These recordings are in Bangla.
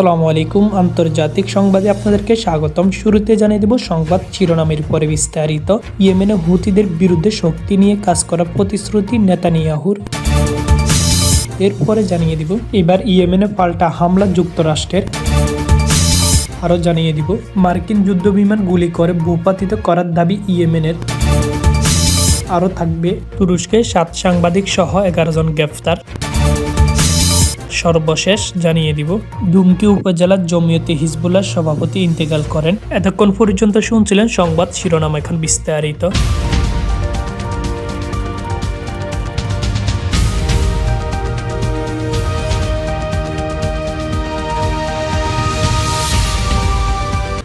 আসসালামু আলাইকুম। আন্তর্জাতিক সংবাদে আপনাদেরকে স্বাগতম। শুরুতে জানিয়ে দেব, সংবাদ শিরোনামের পরে বিস্তারিত। ইয়েমেনে হুতিদের বিরুদ্ধে শক্তি নিয়ে কাজ করা প্রতিশ্রুতি নেতানিয়াহুর। এরপরে জানিয়ে দিব, এবার ইয়েমেনে পাল্টা হামলা যুক্তরাষ্ট্রের। আরও জানিয়ে দিব, মার্কিন যুদ্ধবিমান গুলি করে ভূপাতিত করার দাবি ইয়েমেনের। আরও থাকবে, তুরস্কে সাত সাংবাদিক সহ এগারো জন গ্রেফতার সর্বশেষ জানিয়ে দিব। দুমকি উপজেলার জমিয়তে হিজবুল্লাহ সভাপতি ইন্তেকাল করেন। এতক্ষণ পর্যন্ত শুনছিলেন সংবাদ শিরোনাম এখন বিস্তারিত।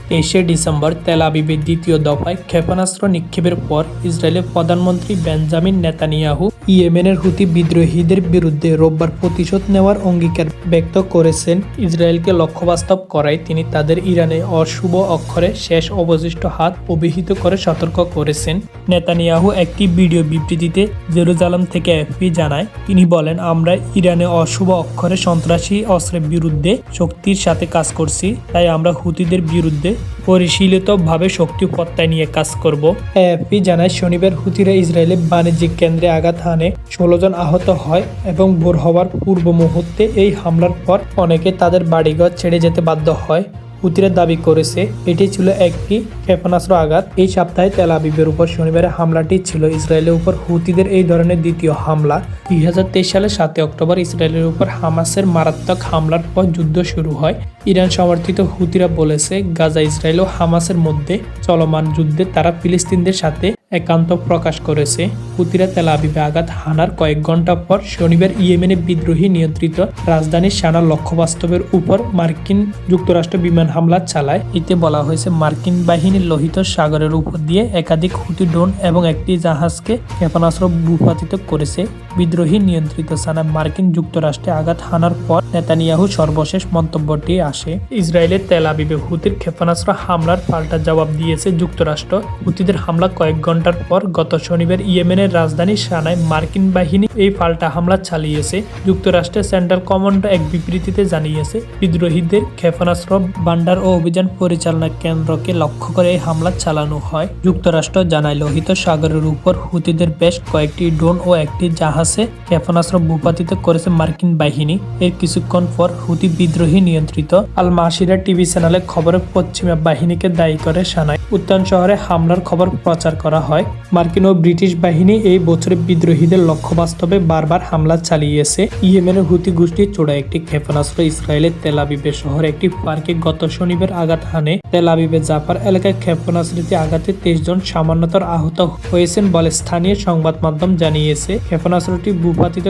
তেইশে ডিসেম্বর তেল আবিবের দ্বিতীয় দফায় ক্ষেপণাস্ত্র নিক্ষেপের পর ইসরায়েলের প্রধানমন্ত্রী বেঞ্জামিন নেতানিয়াহু ইয়েমেনের হুতি বিদ্রোহীদের বিরুদ্ধে রোববার প্রতিশোধ নেওয়ার অঙ্গীকার ব্যক্ত করেছেন ইসরায়েলকে লক্ষ্যবাস্তব করায় তিনি তাদের ইরানে অশুভ অক্ষরে শেষ অবশিষ্ট হাত অভিহিত করে সতর্ক করেছেন। নেতানিয়াহু একটি ভিডিও বিবৃতিতে জেরুজালাম থেকে এফপি জানায়, তিনি বলেন, আমরা ইরানে অশুভ অক্ষরে সন্ত্রাসী অস্ত্রের বিরুদ্ধে শক্তির সাথে কাজ করছি, তাই আমরা হুতিদের বিরুদ্ধে পরিশীলিতভাবে শক্তি প্রত্যয় নিয়ে কাজ করব। এএফপি জানায়, শনিবার হুতিরা ইসরায়েলের বাণিজ্যিক কেন্দ্রে আঘাত হানে ষোলো জন আহত হয় এবং ভোর হওয়ার পূর্ব মুহূর্তে এই হামলার পর অনেকে তাদের বাড়িঘর ছেড়ে যেতে বাধ্য হয়। হুতিরা দাবি করেছে, এটি ছিল একটি ক্ষেপণাস্ত্র আঘাত। এই সপ্তাহে তেল আবিবের উপর শনিবারের হামলাটি ছিল। ইসরায়েলের উপর হুতিদের এই ধরনের দ্বিতীয় হামলা। দুই হাজার তেইশ সালের সাতই অক্টোবর ইসরায়েলের উপর হামাসের মারাত্মক হামলার পর যুদ্ধ শুরু হয়। ইরান সমর্থিত হুতিরা বলেছে, গাজা, ইসরায়েল ও হামাসের মধ্যে চলমান যুদ্ধে তারা ফিলিস্তিনদের সাথে একান্ত প্রকাশ করেছে। হুতিরা তেল আবিবে আঘাত হানার কয়েক ঘণ্টা পর শনিবার ইয়েমেনে বিদ্রোহী নিয়ন্ত্রিত রাজধানী সানা লক্ষ্যবাস্তবের উপর মার্কিন যুক্তরাষ্ট্র বিমান হামলা চালায়। এতে বলা হয়েছে, মার্কিন বাহিনীর লোহিত সাগরের উপর দিয়ে একাধিক হুতি ড্রোন এবং একটি জাহাজকে ক্ষেপণাস্ত্র ভূপাতিত করেছে। বিদ্রোহী নিয়ন্ত্রিত সানা মার্কিন যুক্তরাষ্ট্রে আঘাত হানার পর নেতানিয়াহু সর্বশেষ মন্তব্যটি আসে। ইসরায়েলের তেল আবিবে হুতির ক্ষেপণাস্ত্র হামলার পাল্টা জবাব দিয়েছে যুক্তরাষ্ট্র। হুতিদের হামলা কয়েক ঘণ্টার পর গত শনিবার ইয়েমেনের রাজধানী সানায় মার্কিন বাহিনী এই পাল্টা হামলা চালিয়েছে। যুক্তরাষ্ট্রের সেন্ট্রাল কমান্ড এক বিবৃতিতে জানিয়েছে, বিদ্রোহীদের ক্ষেপণাস্ত্র ভান্ডার ও অভিযান পরিচালনা কেন্দ্রকে লক্ষ্য করে এই হামলা চালানো হয়। যুক্তরাষ্ট্র জানায়, লোহিত সাগরের উপর হুতিদের বেশ কয়েকটি ড্রোন ও একটি জাহাজে ক্ষেপণাস্ত্র ভূপাতিত করেছে মার্কিন বাহিনী। এর কিছুক্ষণ পর হুতি বিদ্রোহী নিয়ন্ত্রিত আল মাসিরা টিভি চ্যানেলে খবরে পশ্চিমা বাহিনীকে দায়ী করে সানায় উত্তান শহরে হামলার খবর প্রচার করা হয়। মার্কিন ও ব্রিটিশ বাহিনী এই বছরে বিদ্রোহীদের লক্ষ্য বাস্তবে বারবার হামলা চালিয়েছে। ইয়েমেনের হুতি গোষ্ঠীর চোড়া একটি ক্ষেপণাস্ত্র ইসরায়েলের তেল আবিবের শহরে একটি পার্কে গত শনিবার আঘাত হানে। তেল আবিবের জাপার এলাকায় ক্ষেপণাস্ত্রটি আঘাতে তেইশ জন সামান্যতর আহত হয়েছেন বলে স্থানীয় সংবাদ মাধ্যম জানিয়েছে। ক্ষেপণাস্ত্রটি ভূপাতিত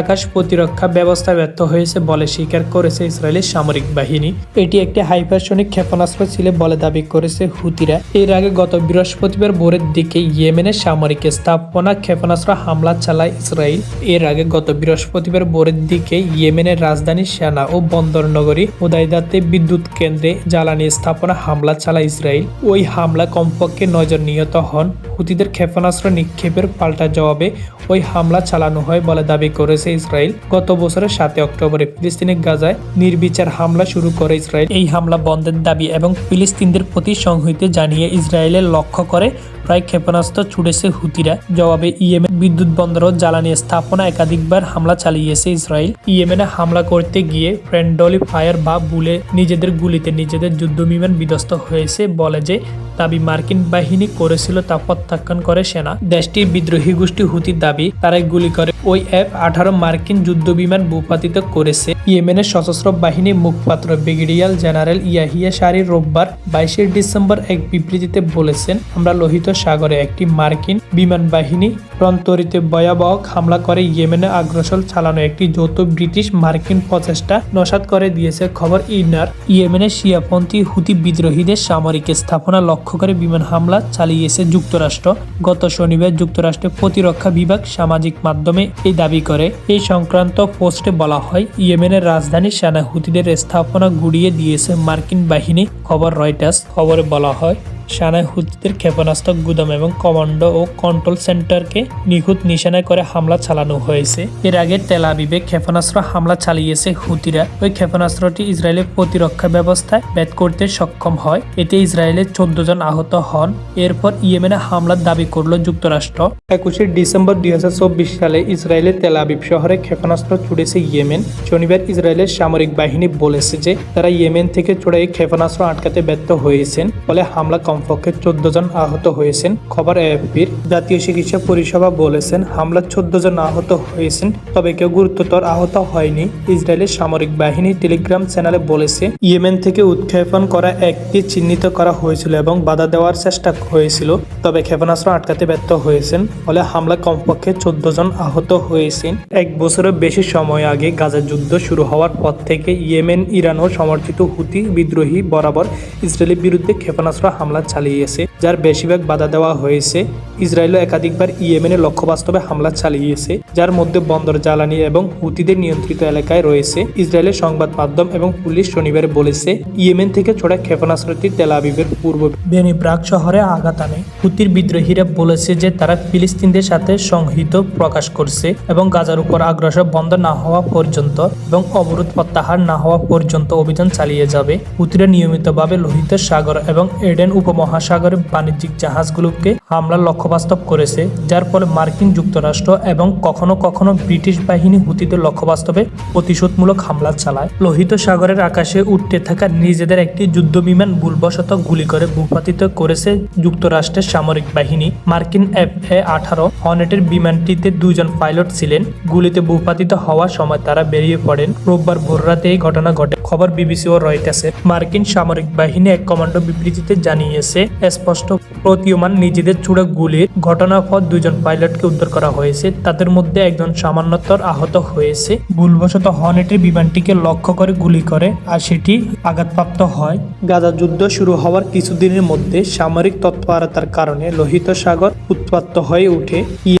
আকাশ প্রতিরক্ষা ব্যবস্থা ব্যর্থ হয়েছে বলে স্বীকার করেছে ইসরায়েলের সামরিক বাহিনী। এটি একটি হাইপারসনিক ক্ষেপণাস্ত্র ছিল বলে দাবি করেছে হুতিরা। এর আগে গত বৃহস্পতিবার ভোরের দিকে ইয়েমেনের সামরিক স্থাপনা ক্ষেপণাস্ত্র হামলা চালায় ইসরায়েল। এর আগে গত বৃহস্পতিবার ভোরের দিকে ইয়েমেনের রাজধানী সেনা ও বন্দর নগরী উদাইদাতে বিদ্যুৎ কেন্দ্রে জ্বালানি স্থাপনা হামলা চালায় ইসরায়েল। ওই হামলা কমপক্ষে নজর নিহত হন। হুতিদের ক্ষেপণাস্ত্র নিক্ষেপের পাল্টা জবাবে ওই হামলা চালানো হয় বলে দাবি করেছে ইসরায়েল। গত বছরের সাতই অক্টোবরে ফিলিস্তিনের গাজায় নির্বিচার হামলা শুরু করে ইসরায়েল। এই হামলা বন্ধের দাবি এবং ফিলিস্তিনদের প্রতি সংহতি জানিয়ে ইসরায়েলের লক্ষ্য করে প্রায় ক্ষেপণাস্ত্র ছুটেছে হুতিরা। জবাবে ইয়েমেন বিদ্যুৎ বন্দর ও জ্বালানি স্থাপনা একাধিকবার হামলা চালিয়েছে ইসরায়েল। ইয়েমেনে হামলা করতে গিয়ে ফ্রেন্ডলি ফায়ার বা বুলে নিজেদের গুলিতে নিজেদের যুদ্ধবিমান বিধ্বস্ত হয়েছে বলে যে দাবি মার্কিন বাহিনী করেছিল তা প্রত্যাখ্যান করে সেনা। দেশটির বিদ্রোহী গোষ্ঠী হুতির দাবি তারাই গুলি করে। ওই অ্যাপ আঠারো মার্কিন যুদ্ধবিমান ভূপাতিত করেছে। ইয়েমেনের সশস্ত্র বাহিনী মুখপাত্র ব্রিগেডিয়ার জেনারেল ইয়াহিয়া শারি রোববার বাইশে ডিসেম্বর এক বিবৃতিতে বলেছেন, আমরা লোহিত সাগরে একটি মার্কিন বিমান বাহিনী রন্তরিতে ভয়াবহ হামলা করে ইয়েমেনে আগ্রাসন চালানো একটি যৌথ ব্রিটিশ মার্কিন প্রচেষ্টা নসাত করে দিয়েছে। খবর ইনার, ইয়েমেনের শিয়াপন্থী হুতি বিদ্রোহীদের সামরিক স্থাপনা লক্ষ্য করে বিমান হামলা চালিয়েছে যুক্তরাষ্ট্র। গত শনিবার যুক্তরাষ্ট্রের প্রতিরক্ষা বিভাগ সামাজিক মাধ্যমে এই দাবি করে। এই সংক্রান্ত পোস্টে বলা হয়, ইয়েমেনের রাজধানী সেনা হুতিদের স্থাপনা গুড়িয়ে দিয়েছে মার্কিন বাহিনী, খবর রয়টার্স। খবরে বলা হয় সানায় হুতিদের ক্ষেপণাস্ত্র গুদাম এবং কমান্ডো ও কন্ট্রোল সেন্টারকে নিখুঁত নিশানায় করে হামলা চালানো হয়েছে। এর আগে তেল আবিবে ক্ষেপণাস্ত্র হামলা চালিয়েছে হুতিরা। ওই ক্ষেপণাস্ত্রটি ইসরায়েলের প্রতিরক্ষা ব্যবস্থায় ব্যাট করতে সক্ষম হয়। এতে ইসরায়েলের চোদ্দ জন আহত হন। এরপর ইয়েমেনে হামলার দাবি করল যুক্তরাষ্ট্র। একুশে ডিসেম্বর দুই হাজার চব্বিশ সালে ইসরায়েলের তেল আবিব শহরে ক্ষেপণাস্ত্র ছুড়েছে ইয়েমেন। শনিবার ইসরায়েলের সামরিক বাহিনী বলেছে যে তারা ইয়েমেন থেকে ছোড়া ক্ষেপণাস্ত্র আটকাতে ব্যর্থ হয়েছেন। ফলে হামলা কমপক্ষে চোদ্দ জন আহত হয়েছেন। খবর এএফপির জাতীয় চিকিৎসা পরিষেবা বলেছেন হামলা চোদ্দ জন আহত হয়েছেন, তবে কেউ গুরুতর আহত হয়নি, ইসরায়েলের সামরিক বাহিনী টেলিগ্রাম চ্যানেলে বলেছে। ইয়েমেন থেকে উৎক্ষেপণ করা একটি চিহ্নিত করা হয়েছিল এবং বাধা দেওয়ার চেষ্টা হয়েছিল, তবে ক্ষেপণাস্ত্র আটকাতে ব্যর্থ হয়েছেন, ফলে হামলা কমপক্ষে চোদ্দ জন আহত হয়েছেন। এক বছরের বেশি সময় আগে গাজা যুদ্ধ শুরু হওয়ার পর থেকে ইয়েমেন ইরান ও সমর্থিত হুতি বিদ্রোহী বরাবর ইসরায়েলের বিরুদ্ধে ক্ষেপণাস্ত্র হামলা চালিয়েছে যার বেশিরভাগ বাধা দেওয়া হয়েছে। ইসরায়েলও একাধিকবার ইয়েমেনে লক্ষ্য বাস্তবে হামলা চালিয়েছে। যার মধ্যে বন্দর জ্বালানি এবং হুতিদের নিয়ন্ত্রিত এলাকায় রয়েছে। ইসরায়েলের সংবাদ মাধ্যম এবং পুলিশ শনিবার বলেছে, ইয়েমেন থেকে ছোড়া ক্ষেপণাস্ত্রটি তেল আবিবের পূর্ব বেনি ব্রাক শহরে আঘাত আনে। হুতির বিদ্রোহীরা বলেছে যে তারা ফিলিস্তিনদের সাথে সংহিত প্রকাশ করছে এবং গাজার উপর আগ্রাসন বন্ধ না হওয়া পর্যন্ত এবং অবরোধ প্রত্যাহার না হওয়া পর্যন্ত অভিযান চালিয়ে যাবে। হুতিরা নিয়মিতভাবে লোহিত সাগর এবং এডেন উপমহাসাগরের বাণিজ্যিক জাহাজগুলোকে হামলার লক্ষ্যবাস্তব করেছে, যার ফলে মার্কিন যুক্তরাষ্ট্র এবং কখনো কখনো কখনো ব্রিটিশ বাহিনী হুতিদের লক্ষ্যবাস্তবে প্রতিশোধমূলক হামলা চালায়। লোহিত সাগরের আকাশে উঠতে থাকা নিজেদের একটি যুদ্ধবিমান ভুলবশত গুলি করে ভূপাতিত করেছে যুক্তরাষ্ট্রের সামরিক বাহিনী। মার্কিন এফ এ আঠারো হনেটের বিমানটিতে দুজন পাইলট ছিলেন। গুলিতে ভূপাতিত হওয়ার সময় তারা বেরিয়ে পড়েন। রোববার ভোররাতে এই ঘটনা ঘটে। খবর বিবিসি ও রয়টার্সের মার্কিন সামরিক বাহিনী এক কমান্ডো বিবৃতিতে জানিয়েছে, স্পষ্ট প্রতীয়মান নিজেদের ছুড়ে গুলির ঘটনার পর দুজন পাইলটকে উদ্ধার করা হয়েছে। তাদের মধ্যে একজন সামান্যতর আহত হয়েছে। ভুলবশত হর্নেটের বিমানটিকে লক্ষ্য করে গুলি করে আর সেটি আঘাতপ্রাপ্ত হয়। গাজা যুদ্ধ শুরু হওয়ার কিছুদিনের মধ্যে সামরিক তৎপরতার কারণে লোহিত সাগর উৎপাত্ত হয়ে ওঠে।